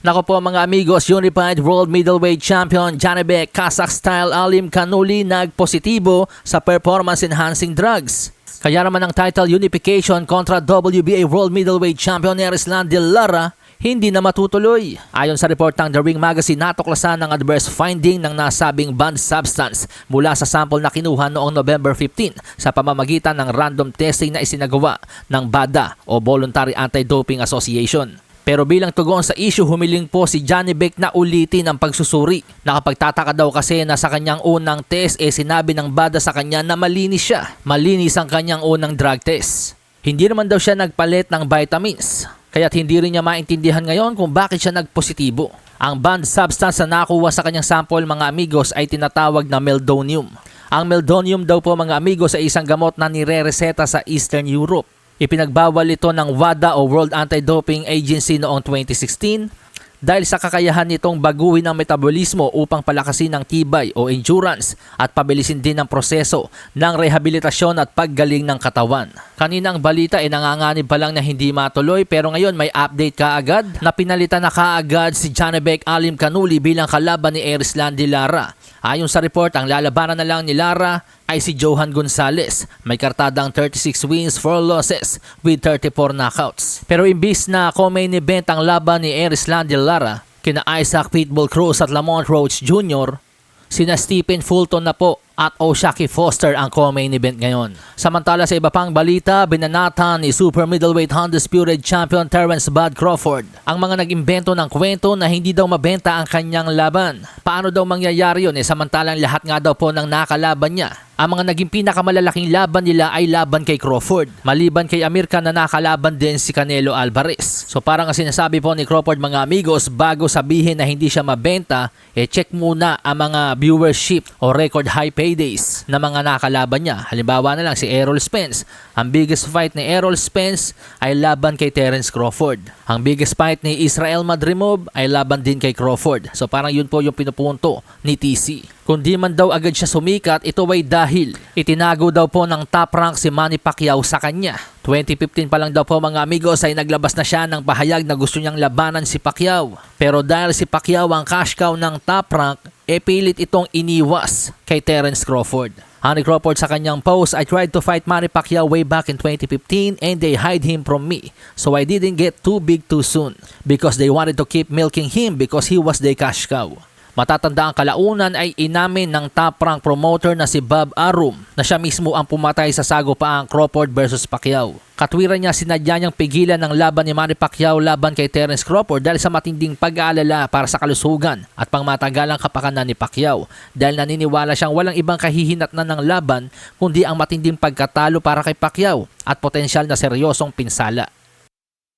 Nako po mga amigos, Unified World Middleweight Champion Janibek Kazakh Style Alim Kanuli nagpositibo sa performance enhancing drugs. Kaya naman ang title unification kontra WBA World Middleweight Champion Erislan Lara hindi na matutuloy. Ayon sa report ng The Ring Magazine, natuklasan ng adverse finding ng nasabing banned substance mula sa sample na kinuha noong November 15 sa pamamagitan ng random testing na isinagawa ng BADA o Voluntary Anti-Doping Association. Pero bilang tugon sa issue, humiling po si Johnny Beck na ulitin ang pagsusuri. Nakapagtataka daw kasi na sa kanyang unang test eh sinabi ng bada sa kanya na malinis siya. Malinis ang kanyang unang drug test. Hindi naman daw siya nagpalit ng vitamins. Kaya't hindi rin niya maintindihan ngayon kung bakit siya nagpositibo. Ang banned substance na nakuha sa kanyang sample mga amigos ay tinatawag na meldonium. Ang meldonium daw po mga amigos ay isang gamot na nire-reseta sa Eastern Europe. Ipinagbawal ito ng WADA o World Anti-Doping Agency noong 2016 dahil sa kakayahan nitong baguhin ang metabolismo upang palakasin ang tibay o endurance at pabilisin din ang proseso ng rehabilitasyon at paggaling ng katawan. Kanina ang balita ay nanganganib pa lang na hindi matuloy pero ngayon may update kaagad na pinalitan na kaagad si Janebek Alim Kanuli bilang kalaban ni Erislan de Lara. Ayon sa report, ang lalabanan na lang ni Lara ay si Johan Gonzalez. May kartadang 36 wins, 4 losses with 34 knockouts. Pero imbis na co-main event ang laban ni Erislan de Lara, kina Isaac Pitbull Cruz at Lamont Roach Jr., sina Stephen Fulton na po at Oshaki Foster ang co-main event ngayon. Samantala sa iba pang balita, binanatan ni Super Middleweight Undisputed Champion Terence Bud Crawford ang mga nag-imbento ng kwento na hindi daw mabenta ang kanyang laban. Paano daw mangyayari yun eh samantalang lahat nga daw po ng nakalaban niya ang mga naging pinakamalalaking laban nila ay laban kay Crawford. Maliban kay Amir Khan na nakalaban din si Canelo Alvarez. So parang ang sinasabi po ni Crawford mga amigos, bago sabihin na hindi siya mabenta, eh check muna ang mga viewership o record high paydays na mga nakalaban niya. Halimbawa na lang si Errol Spence. Ang biggest fight ni Errol Spence ay laban kay Terence Crawford. Ang biggest fight ni Israel Madrimov ay laban din kay Crawford. So parang yun po yung pinupunto ni TC. Kung di man daw agad siya sumikat, ito ay dahil itinago daw po ng top rank si Manny Pacquiao sa kanya. 2015 pa lang daw po mga amigos ay naglabas na siya ng pahayag na gusto niyang labanan si Pacquiao. Pero dahil si Pacquiao ang cash cow ng top rank, e pilit itong iniwas kay Terence Crawford. Honey Crawford sa kanyang post, I tried to fight Manny Pacquiao way back in 2015 and they hide him from me. So I didn't get too big too soon because they wanted to keep milking him because he was the cash cow. Matatanda ang kalaunan ay inamin ng top rank promoter na si Bob Arum na siya mismo ang pumatay sa sagupaang Crawford versus Pacquiao. Katwiran niya sinadya niyang pigilan ng laban ni Manny Pacquiao laban kay Terence Crawford dahil sa matinding pag-aalala para sa kalusugan at pangmatagalang kapakanan ni Pacquiao dahil naniniwala siyang walang ibang kahihinatnan ng laban kundi ang matinding pagkatalo para kay Pacquiao at potensyal na seryosong pinsala.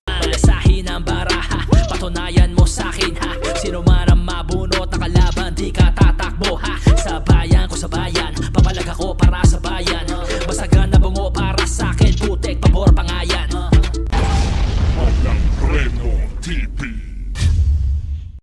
Malasahin ang baraha, patunayan mo sa akin ha, sino man 这个大大